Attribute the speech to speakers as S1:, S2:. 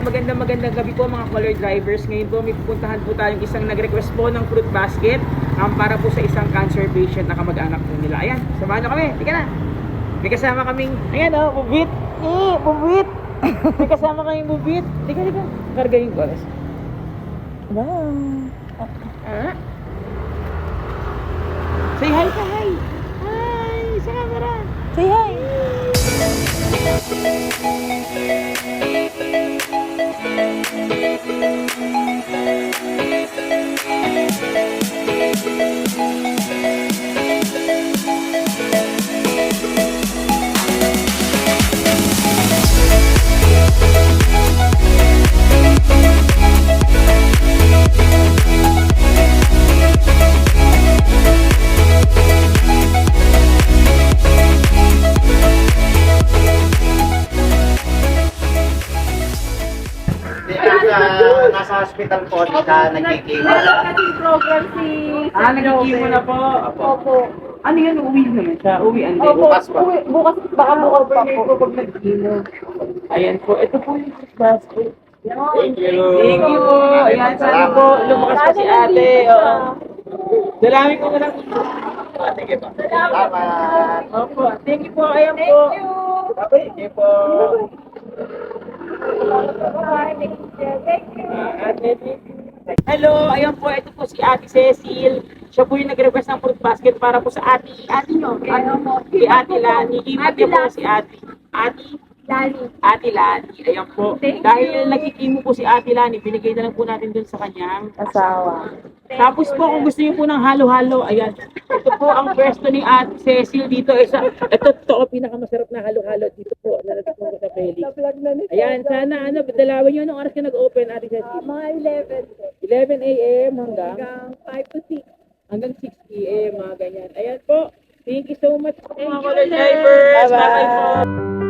S1: Magandang magandang gabi po mga color drivers. Ngayon po may pupuntahan po tayong isang nag-request po ng fruit basket um, para po sa isang cancer patient na kamag-anak po nila. Ayan, samahan nyo kami. Tika na. May kasama kaming, ayan oh, bubit. Eh, bubit. may kasama kaming bubit. Tika, tika. Kargayin ko. Wow. Ah. Say hi ka, hi. Hi, sa camera. Say hi.
S2: Hindi, nasa, hospital po na nagkikimo.
S3: Meron kasing program si
S1: Ah, nagkikimo na po. Opo.
S3: Opo.
S1: Ano yan? Uwi naman siya. Uwian din.
S3: Opo,
S2: bukas pa.
S3: uwi- bukas, baka bukas pa po.
S1: pag nagkimo. Ayan po. Ito po yung Christmas basket.
S2: Thank you.
S1: Thank you po. Ayan, sana po. Lumakas pa si ate. Oo. Dalami ko na lang. Ate, po.
S2: Salamat.
S1: Opo. Thank you po. Ayan po.
S3: Thank you.
S1: Thank you po. Hello, ayan po, ito po si Ate Cecil. Siya po yung nag-request ng fruit basket para po sa ate. Ate nyo, ano mo? Si Ate Lani. Niyo po si Ate. Ate,
S3: Lali.
S1: Ate Lani. Ayan po.
S3: Thank
S1: Dahil
S3: you.
S1: nagkikimo po si Ate Lani, binigay na lang po natin dun sa kanyang
S3: Asawa.
S1: Tapos po, kung gusto niyo po ng halo-halo, ayan. Ito po ang pwesto ni Ate Cecil dito. Isa, ito, ito ang pinakamasarap na halo-halo dito po. Nalatik po sa Felix.
S3: Vlog na ni
S1: Ayan, sana ano, dalawin niyo anong oras ka nag-open, Ate Cecil.
S3: Mga 11 po.
S1: 11 a.m. hanggang
S3: Hanggang 5 to 6.
S1: hanggang 6 p.m. mga ganyan. Ayan po. Thank you so much. Mga
S3: you,
S1: color drivers.
S3: Bye-bye.
S1: Bye-bye po.